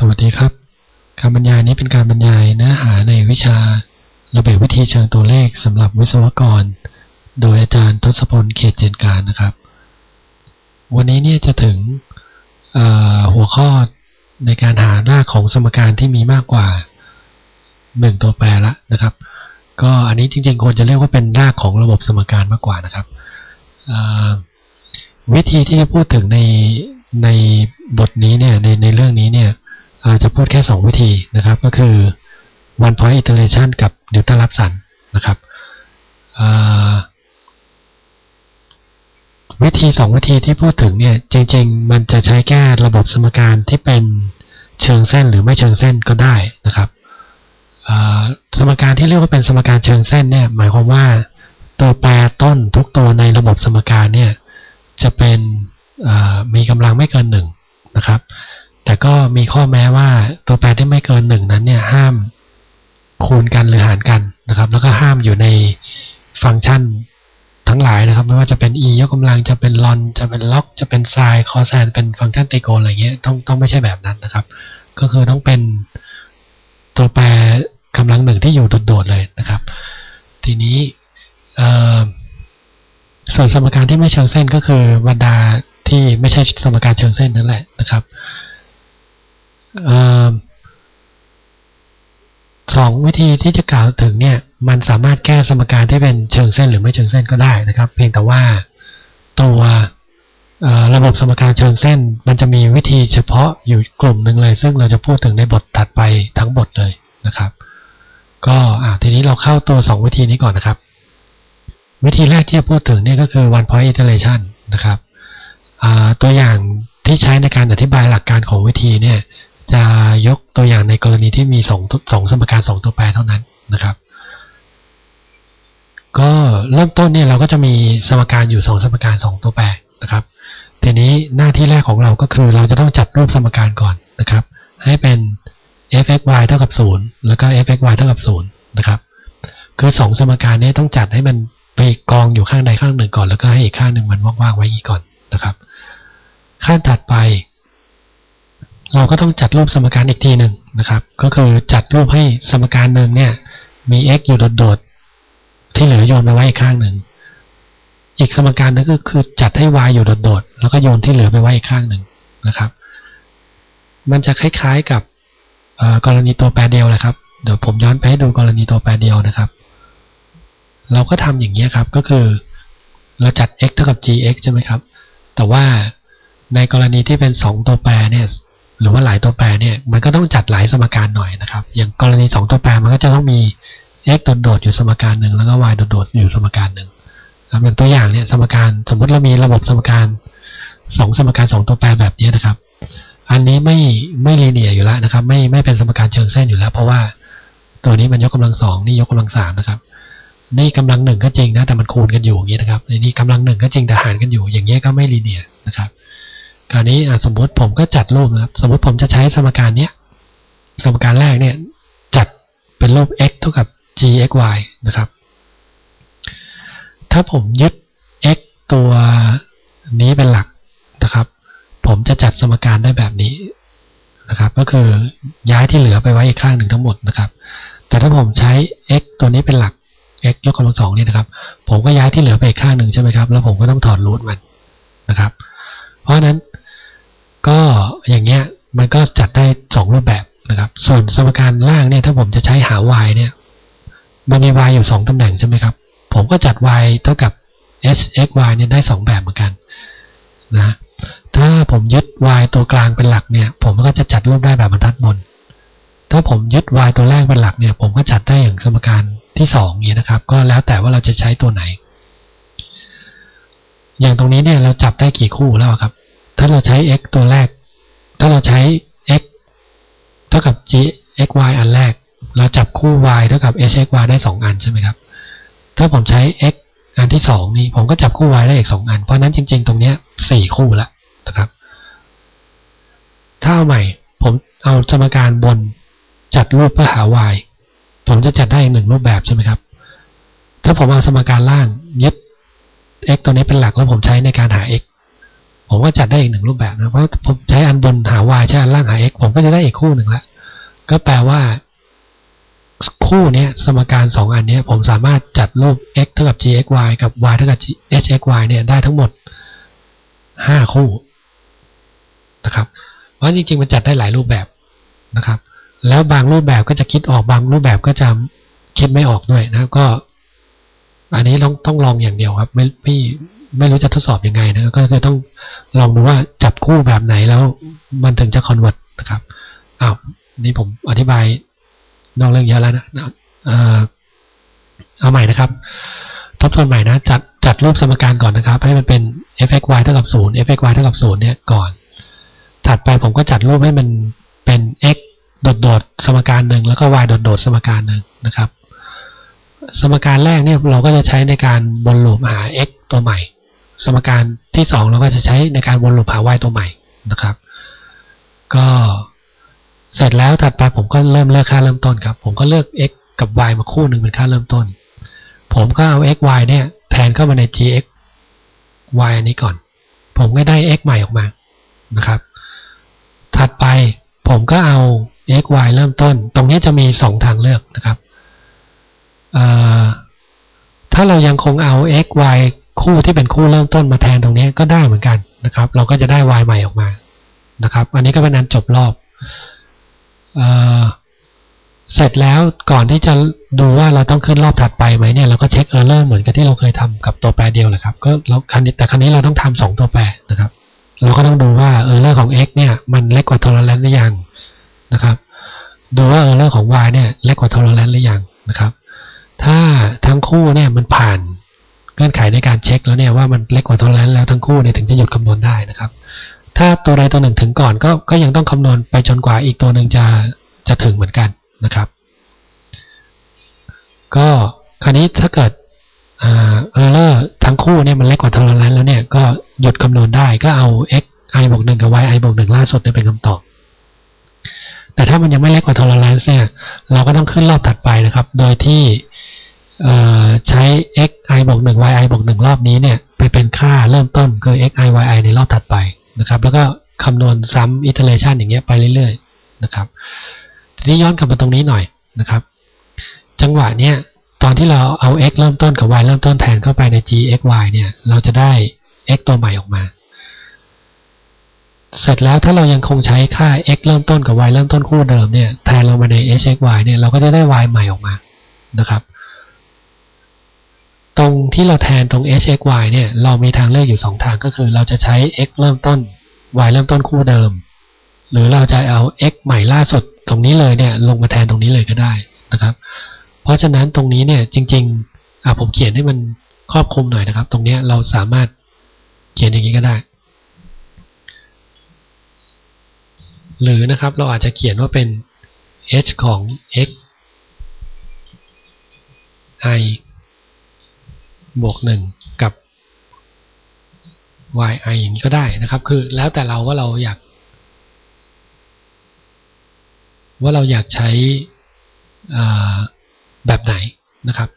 สวัสดีครับ การบรรยายนี้เป็นการบรรยายเนื้อหาในวิชา ระเบียบวิธีเชิงตัวเลขสำหรับวิศวกร โดยอาจารย์ทศพลเขตเจนการนะครับ วันนี้เนี่ยจะถึงหัวข้อในการหารากของสมการที่มีมากกว่า 1 ตัวแปรละนะครับ ก็อันนี้จริงๆควรจะเรียกว่าเป็นรากของระบบสมการมากกว่านะครับวิธีที่จะพูดถึงในในบทนี้เนี่ยในในเรื่องนี้เนี่ย จะพูดแค่ 2 วิธีนะครับ ก็คือ one point iteration กับนิวตันรับสันนะครับวิธี 2 วิธีที่พูดถึงเนี่ย จริง ๆ มันจะใช้แก้ระบบสมการที่เป็นเชิงเส้นหรือไม่เชิงเส้นก็ได้นะครับสมการที่เรียกว่าเป็นสมการเชิงเส้นเนี่ยหมายความว่าตัวแปรต้นทุกตัวในระบบสมการเนี่ยจะเป็นมีกำลังไม่เกินหนึ่งนะครับ แต่ก็มีข้อแม้ว่าตัวแปรที่ไม่เกินหนึ่งนั้นเนี่ยห้ามคูณกันหรือหารกันนะครับ แล้วก็ห้ามอยู่ในฟังก์ชันทั้งหลายนะครับ ไม่ว่าจะเป็น e ยกกำลังจะเป็นลอนจะเป็นล็อกจะเป็นไซน์คอแซนเป็นฟังก์ชันเตโกอะไรเงี้ยต้องต้องไม่ใช่แบบนั้นนะครับ ก็คือต้องเป็นตัวแปรกำลังหนึ่งที่อยู่โดดๆเลยนะครับ ทีนี้ส่วนสมการที่ไม่เชิงเส้นก็คือบรรดาที่ไม่ใช่สมการเชิงเส้นนั่นแหละนะครับ สองวิธีที่จะกล่าวถึงเนี่ยมันสามารถแก้สมการที่เป็นเชิงเส้นหรือไม่เชิงเส้นก็ได้นะครับ เพียงแต่ว่าตัวระบบสมการเชิงเส้น มันจะมีวิธีเฉพาะอยู่กลุ่มหนึ่งเลย ซึ่งเราจะพูดถึงในบทถัดไปทั้งบทเลยนะครับ ก็ทีนี้เราเข้าตัว 2 วิธีนี้ก่อนนะครับ วิธีแรกที่จะพูดถึงเนี่ยก็คือ one point iteration นะครับตัวอย่างที่ใช้ในการอธิบายหลักการของวิธีเนี่ย จะยกตัวอย่างในกรณีที่มีสองสองสมการสองตัวแปรเท่านั้นนะครับ ก็เริ่มต้นเนี่ยเราก็จะมีสมการอยู่สองสมการสองตัวแปรนะครับ ทีนี้หน้าที่แรกของเราก็คือเราจะต้องจัดรูปสมการก่อนนะครับ ให้เป็น f(x,y) เท่ากับ 0 แล้วก็ f(x,y) เท่ากับ 0 นะครับ คือสองสมการนี้ต้องจัดให้มันไปกองอยู่ข้างใดข้างหนึ่งก่อน แล้วก็ให้อีกข้างหนึ่งมันว่างๆไว้อีกก่อนนะครับ ขั้นถัดไป เราก็ต้องจัดรูปสมการอีกทีหนึ่งนะครับ ก็คือจัดรูปให้สมการหนึ่งเนี่ย มี x อยู่โดดๆ ที่เหลือโยนมาไว้อีกข้างหนึ่ง อีกสมการนึงก็คือจัดให้ y อยู่โดดๆ แล้วก็โยนที่เหลือไปไว้อีกข้างหนึ่งนะครับ มันจะคล้ายๆกับกรณีตัวแปรเดียวเลยครับ เดี๋ยวผมย้อนไปให้ดูกรณีตัวแปรเดียวนะครับ เราก็ทำอย่างนี้ครับ ก็คือเราจัด x เท่ากับ gx ใช่ไหมครับ แต่ว่าในกรณีที่เป็น 2 ตัวแปรเนี่ย หรือว่าหลายตัวแปรเนี่ยมันก็ต้องจัดหลายสมการหน่อยนะครับ อย่างกรณี 2 ตัวแปรมันก็จะต้องมี x โดดๆอยู่สมการหนึ่งแล้วก็ y โดดๆอยู่สมการหนึ่งครับอย่างตัวอย่างเนี่ยสมการสมมติเรามีระบบสมการ 2 สมการ 2 ตัวแปรแบบนี้นะครับ อันนี้ไม่ไม่ลีเนียอยู่แล้วนะครับ ไม่ไม่เป็นสมการเชิงเส้นอยู่แล้ว เพราะว่าตัวนี้มันยกกำลังสองนี่ยกกำลังสามนะครับนี่กำลังหนึ่งก็จริงนะแต่มันคูณกันอยู่อย่างนี้นะครับนี่กำลังหนึ่งก็จริงแต่หารกันอยู่อย่างนี้ก็ไม่ลีเนียนะครับ คราวนี้สมมติผมก็จัดรูปนะครับ สมมติผมจะใช้สมการเนี้ยสมการแรกเนี่ยจัดเป็นรูป x เท่ากับ gxy นะครับ ถ้าผมยึด x ตัวนี้เป็นหลักนะครับ ผมจะจัดสมการได้แบบนี้นะครับ ก็คือย้ายที่เหลือไปไว้อีกข้างหนึ่งทั้งหมดนะครับ แต่ถ้าผมใช้ x ตัวนี้เป็นหลัก x ยกกำลังสองนี่นะครับ ผมก็ย้ายที่เหลือไปอีกข้างหนึ่งใช่ไหมครับ แล้วผมก็ต้องถอดรูทมันนะครับ เพราะนั้นก็อย่างเงี้ยมันก็จัดได้สองรูปแบบนะครับ ส่วนสมการล่างเนี่ยถ้าผมจะใช้หา y เนี่ย มันมี y อยู่สองตำแหน่งใช่ไหมครับ ผมก็จัด y เท่ากับ s x y เนี่ยได้สองแบบเหมือนกันนะถ้าผมยึด y ตัวกลางเป็นหลักเนี่ย ผมก็จะจัดรูปได้แบบบรรทัดบน ถ้าผมยึด y ตัวแรกเป็นหลักเนี่ย ผมก็จัดได้อย่างสมการที่สองนี้นะครับ ก็แล้วแต่ว่าเราจะใช้ตัวไหน อย่างตรงนี้เนี่ยเราจับได้กี่คู่แล้วครับ ถ้าเราใช้ x ตัวแรก ถ้าเราใช้ x เท่ากับ g x y อันแรก เราจับคู่ y เท่ากับ h x y ได้ 2 อันใช่ไหมครับ ถ้าผมใช้ x อันที่ 2 นี้ผมก็จับคู่ y ได้อีก 2 อัน เพราะนั้นจริง ๆ ตรงนี้4คู่ล้วนะครับ ถ้าเอาใหม่ ผมเอาสมการบนจัดรูปเพื่อหา y ผมจะจัดได้อีกหนึ่งรูปแบบใช่ไหมครับ ถ้าผมเอาสมการล่างยึด x ตัวนี้เป็นหลักแล้วผมใช้ในการหา x ผมก็จัดได้อีกหนึ่งรูปแบบนะเพราะผมใช้อันบนหา y ใช้อันล่างหา x ผมก็จะได้อีกคู่หนึ่งละก็แปลว่า คู่นี้สมการสองอันนี้ผมสามารถจัดรูป x เท่ากับ gxy กับ y เท่ากับ hxy เนี่ยได้ทั้งหมดห้าคู่นะครับเพราะจริงๆมันจัดได้หลายรูปแบบนะครับ แล้วบางรูปแบบก็จะคิดออกบางรูปแบบก็จะคิดไม่ออกด้วยนะก็ อันนี้ต้องต้องลองอย่างเดียวครับ ไม่ไม่ไม่รู้จะทดสอบยังไงนะก็จะต้องลองดูว่าจับคู่แบบไหนแล้ว มันถึงจะคอนเวิร์ตนะครับอ้าวนี่ผมอธิบายนอกเรื่องเยอะแล้วนะเออเอาใหม่นะครับทบทวนใหม่นะ จัดจัดรูปสมการก่อนนะครับ ให้มันเป็น f(x,y) เท่ากับ0 f(x,y) เท่ากับ0เนี่ยก่อน ถัดไปผมก็จัดรูปให้มันเป็น x โดดๆสมการหนึ่งแล้วก็ y โดดๆสมการหนึ่งนะครับ สมการแรกเนี่ยเราก็จะใช้ในการวนลูปหา x ตัวใหม่ สมการที่สองเราก็จะใช้ในการวนลูปหา y ตัวใหม่นะครับ ก็เสร็จแล้วถัดไปผมก็เริ่มเลือกค่าเริ่มต้นครับ ผมก็เลือก x กับ y มาคู่หนึ่งเป็นค่าเริ่มต้น ผมก็เอา x y เนี่ยแทนเข้ามาใน g x y อันนี้ก่อน ผมก็ได้ x ใหม่ออกมานะครับ ถัดไปผมก็เอา x y เริ่มต้น ตรงนี้จะมี 2 ทางเลือกนะครับ ถ้าเรายังคงเอา x y คู่ที่เป็นคู่เริ่มต้นมาแทนตรงนี้ก็ได้เหมือนกันนะครับ เราก็จะได้ y ใหม่ออกมานะครับ อันนี้ก็เป็นอันจบรอบเเสร็จแล้วก่อนที่จะดูว่าเราต้องขึ้นรอบถัดไปไหมเนี่ยเราก็เช็คเออร์เลอร์เหมือนกับที่เราเคยทำกับตัวแปรเดียวแหละครับก็เราคันนี้แต่ครั้นี้เราต้องทำสองตัวแปรนะครับ เราก็ต้องดูว่าเออร์เลอร์ของ x เนี่ยมันเล็กกว่า tolerance หรือยังนะครับ ดูว่าเออร์เลอร์ของ y เนี่ยเล็กกว่า tolerance หรือยังนะครับ ถ้าทั้งคู่เนี่ยมันผ่านเงื่อนไขในการเช็คแล้วเนี่ยว่ามันเล็กกว่า tolerance แล้วทั้งคู่เนี่ยถึงจะหยุดคำนวณได้นะครับ ถ้าตัวใดตัวหนึ่งถึงก่อนก็ก็ยังต้องคำนวณไปจนกว่าอีกตัวหนึ่งจะจะถึงเหมือนกันนะครับ ก็คราวนี้ถ้าเกิดเออร์เลอร์ทั้งคู่เนี่ยมันเล็กกว่า tolerance แล้วเนี่ยก็หยุดคำนวณได้ก็เอา x i บวกหนึ่งกับ y i บวกหนึ่งล่าสุดเนี่ยเป็นคำตอบ แต่ถ้ามันยังไม่เล็กกว่า tolerance เนี่ยเราก็ต้องขึ้นรอบถัดไปนะครับ โดยที่ ใช้ x i บวกหนึ่ง y i บวกหนึ่งรอบนี้เนี่ยไปเป็นค่าเริ่มต้นคือ x i y i ในรอบถัดไปนะครับ แล้วก็คำนวณซ้ำ iteration อย่างเงี้ยไปเรื่อยๆนะครับทีนี้ย้อนกลับมาตรงนี้หน่อยนะครับ จังหวะเนี้ยตอนที่เราเอา x เริ่มต้นกับ y เริ่มต้นแทนเข้าไปใน g x y เนี่ยเราจะได้ x ตัวใหม่ออกมา เสร็จแล้วถ้าเรายังคงใช้ค่า x เริ่มต้นกับ y เริ่มต้นคู่เดิมเนี่ยแทนลงมาใน h x y เนี่ยเราก็จะได้ y ใหม่ออกมานะครับ ตรงที่เราแทนตรง h x y เนี่ยเรามีทางเลือกอยู่ 2 ทางก็คือ เราจะใช้ x เริ่มต้น y เริ่มต้นคู่เดิม หรือเราจะเอา x ใหม่ล่าสุดตรงนี้เลยเนี่ยลงมาแทนตรงนี้เลยก็ได้นะครับ เพราะฉะนั้นตรงนี้เนี่ยจริงๆอะผมเขียนให้มันครอบคลุมหน่อยนะครับ ตรงนี้เราสามารถเขียนอย่างนี้ก็ได้ หรือนะครับเราอาจจะเขียนว่าเป็น h ของ x i บวกหนึ่งกับ y i อย่างนี้ก็ได้นะครับ คือแล้วแต่เราว่าเราอยาก ว่าเราอยากใช้แบบไหนนะครับ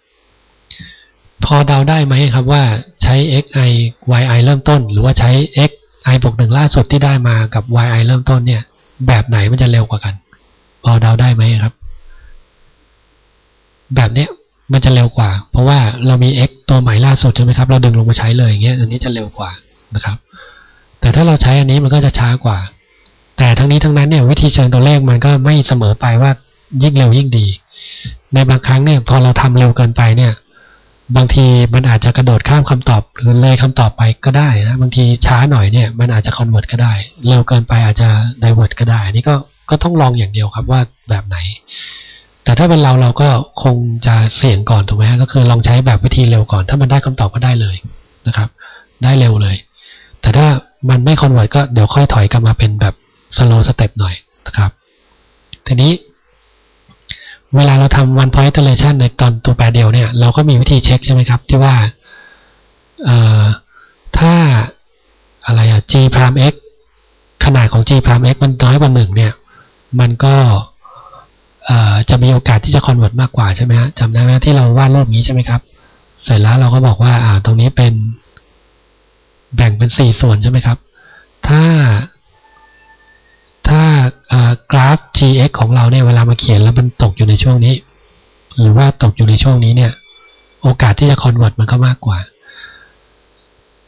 พอเดาได้ไหมครับว่าใช้ x i y i เริ่มต้น หรือว่าใช้ x i บวกหนึ่งล่าสุดที่ได้มากับ y i เริ่มต้นเนี่ย แบบไหนมันจะเร็วกว่ากัน พอเดาได้ไหมครับ แบบเนี้ย มันจะเร็วกว่า เพราะว่าเรามี x ตัวใหม่ล่าสุดใช่ไหมครับ เราดึงลงมาใช้เลยอย่างเงี้ย อันนี้จะเร็วกว่านะครับ แต่ถ้าเราใช้อันนี้มันก็จะช้ากว่า แต่ทั้งนี้ทั้งนั้นเนี่ยวิธีเชิงตัวเลขมันก็ไม่เสมอไปว่ายิ่งเร็วยิ่งดี ในบางครั้งเนี่ยพอเราทำเร็วเกินไปเนี่ย บางทีมันอาจจะกระโดดข้ามคำตอบหรือเลยคำตอบไปก็ได้นะ บางทีช้าหน่อยเนี่ยมันอาจจะคอนเวิร์ตก็ได้ เร็วเกินไปอาจจะไดเวิร์ตก็ได้ นี่ก็ก็ต้องลองอย่างเดียวครับว่าแบบไหน แต่ถ้าเป็นเราเราก็คงจะเสี่ยงก่อนถูกไหมฮะก็คือลองใช้แบบวิธีเร็วก่อน ถ้ามันได้คำตอบก็ได้เลยนะครับ ได้เร็วเลย แต่ถ้ามันไม่คอนเวิร์ตก็เดี๋ยวค่อยถอยกลับมาเป็นแบบสโลสเต็ปหน่อยนะครับทีนี้ เวลาเราทำ one point iteration ในตอนตัวแปรเดียวเนี่ย เราก็มีวิธีเช็คใช่ไหมครับ ที่ว่าเอ่อถ้าอะไรอะ g prime x ขนาดของ g prime x มันน้อยกว่าหนึ่งเนี่ย มันก็ จะมีโอกาสที่จะคอนเวิร์ตมากกว่าใช่ไหมฮะจำได้ไหมที่เราวาดรูปนี้ใช่ไหมครับ เสร็จแล้วเราก็บอกว่าอ่าตรงนี้เป็นแบ่งเป็นสี่ส่วนใช่ไหมครับ ถ้าถ้ากราฟ gx ของเราเนี่ยเวลามาเขียนแล้วมันตกอยู่ในช่วงนี้ หรือว่าตกอยู่ในช่วงนี้เนี่ย โอกาสที่จะ convert มันก็มากกว่า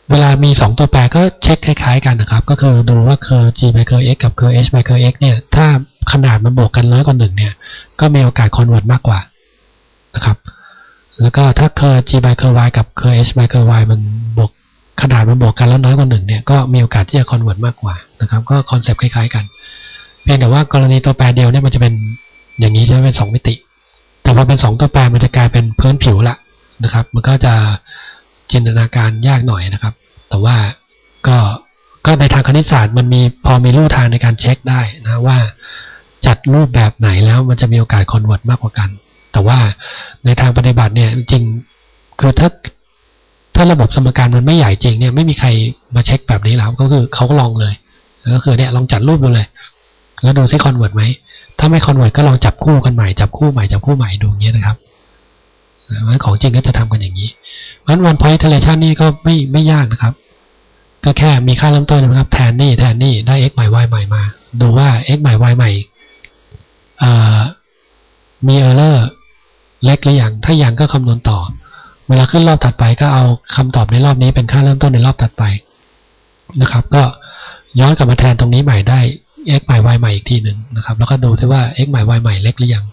เวลามีสองตัวแปรก็เช็คคล้ายๆกันนะครับ ก็คือดูว่า curve g by curve x กับ curve h by curve x เนี่ย ถ้า ขนาดมันบวกกันน้อยกว่าหนึ่งเนี่ย ก็มีโอกาส convert มากกว่านะครับ แล้วก็ถ้า curve g by curve y กับ curve h by curve y มันบวกขนาดมันบวกกันแล้วน้อยกว่าหนึ่งเนี่ย ก็มีโอกาสที่จะ convert มากกว่านะครับ ก็คอนเซปต์คล้ายๆกัน เพียงแต่ว่ากรณีตัวแปรเดียวเนี่ยมันจะเป็นอย่างนี้ใช่ไหมเป็นสองมิติ แต่พอเป็นสองตัวแปรมันจะกลายเป็นพื้นผิวละนะครับ มันก็จะจินตนาการยากหน่อยนะครับ แต่ว่าก็ก็ในทางคณิตศาสตร์มันมีพอมีรูปทางในการเช็คได้นะว่า จัดรูปแบบไหนแล้วมันจะมีโอกาสคอนเวิร์ตมากกว่ากัน แต่ว่าในทางปฏิบัติเนี่ยจริงคือถ้าถ้าระบบสมการมันไม่ใหญ่จริงเนี่ยไม่มีใครมาเช็คแบบนี้แล้วก็คือเขาก็ลองเลยก็คือเนี่ยลองจัดรูปดูเลย แล้วดูซิคอนเวิร์ตไหมถ้าไม่คอนเวิร์ตก็ลองจับคู่กันใหม่จับคู่ใหม่จับคู่ใหม่ดูอย่างเงี้ยนะครับว่าของจริงก็จะทำกันอย่างนี้เพราะฉะนั้น one point iteration นี่ก็ไม่ไม่ยากนะครับ ก็แค่มีค่าเริ่มต้นนะครับ แทนนี่แทนนี่ได้ x ใหม่ y ใหม่มา ดูว่า x ใหม่ y ใหม่ มีเออมี error เล็กหรือยังถ้ายังก็คำนวณต่อ เวลาขึ้นรอบถัดไปก็เอาคำตอบในรอบนี้เป็นค่าเริ่มต้นในรอบถัดไปนะครับ ก็ย้อนกลับมาแทนตรงนี้ใหม่ได้ x ใหม่ y ใหม่อีกทีหนึ่งนะครับ แล้วก็ดูซิว่า x ใหม่ y ใหม่เล็กหรือยัง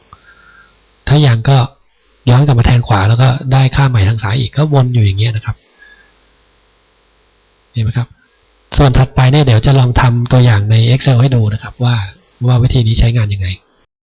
ถ้ายังก็ย้อนกลับมาแทนขวาแล้วก็ได้ค่าใหม่ทางซ้ายอีกก็วนอยู่อย่างเงี้ยนะครับ เห็นไหมครับ ส่วนถัดไปเนี่ยเดี๋ยวจะลองทำตัวอย่างใน Excel ให้ดูนะครับ ว่าว่าวิธีนี้ใช้งานยังไง